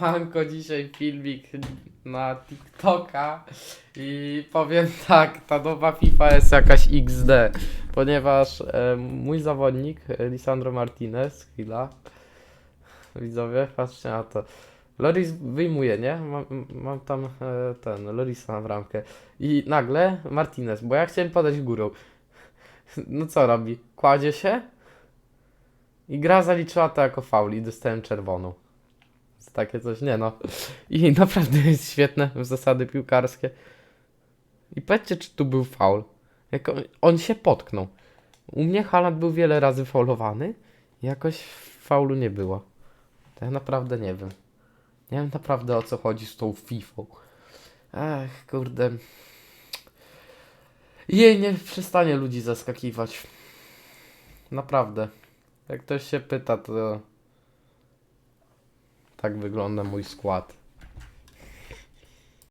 Manko dzisiaj filmik na TikToka i powiem tak, ta nowa FIFA jest jakaś XD, ponieważ e, mój zawodnik e, Lisandro Martinez, chwila, widzowie, patrzcie na to, Loris wyjmuje, nie? Mam, mam tam e, ten, Lorisa na bramkę i nagle Martinez, bo ja chciałem podać górą, no co robi? Kładzie się i gra zaliczyła to jako faul i dostałem czerwoną. Takie coś, nie no. I naprawdę jest świetne w zasady piłkarskie. I powiedzcie, czy tu był faul. Jak on, on się potknął. U mnie Haaland był wiele razy faulowany. Jakoś faulu nie było. To ja naprawdę nie wiem. Nie wiem naprawdę o co chodzi z tą Fifą. Ech, kurde. Jej nie przestanie ludzi zaskakiwać. Naprawdę. Jak ktoś się pyta, to tak wygląda mój skład.